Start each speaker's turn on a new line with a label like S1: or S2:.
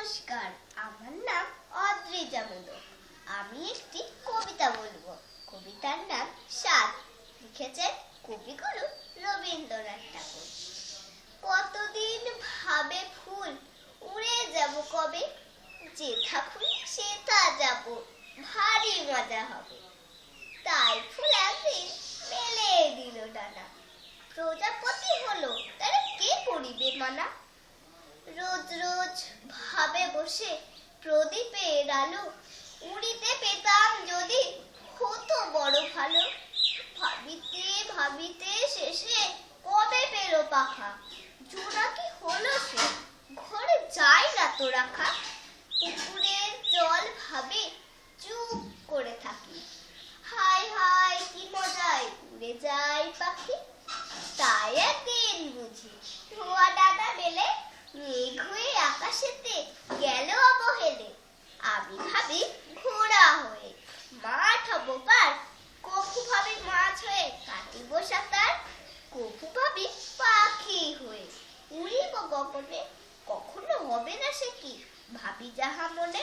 S1: নমস্কার, আমার নাম অদ্রিজা মোদক আমি একটি কবিতা বলব। কবিতার নাম সাত। লিখেছেন কবিগুরু রবীন্দ্রনাথ ঠাকুর। কতদিন ভাবে ফুল উড়ে যাব কবে? যেথা খুলি সেথা যাব, ভারী মজা হবে। তাই ফুল একদিন মেলে দিল ডানা প্রজাপতি হলো তারা কে করিবে মানা? রোজ বসে প্রদীপের আলো উড়িতে পেতাম যদি হতো বড় ভালো। ভাবিতে ভাবিতে শেষে কবে পেল পাখা? জোড়া কি হলো সে? ঘরে যায় না তো রাখা। পুকুরের জল ভাবে চুপ করে থাকি। হাই হাই কি মজায় উড়ে যায় পাখি। তাই একদিন বুঝি, ধোয়া ডানা মেলে মেঘ হয়ে আকাশেতে গেল অবহেলে আমি ভাবি ঘোড়া হয়ে মাঠ হব পার কফু ভাবি মাছ হয়ে কাটিব সাঁতার কফু ভাবি পাখি হয়ে উড়িব গগনে কখনো হবে না সে কি? ভাবি যাহা মনে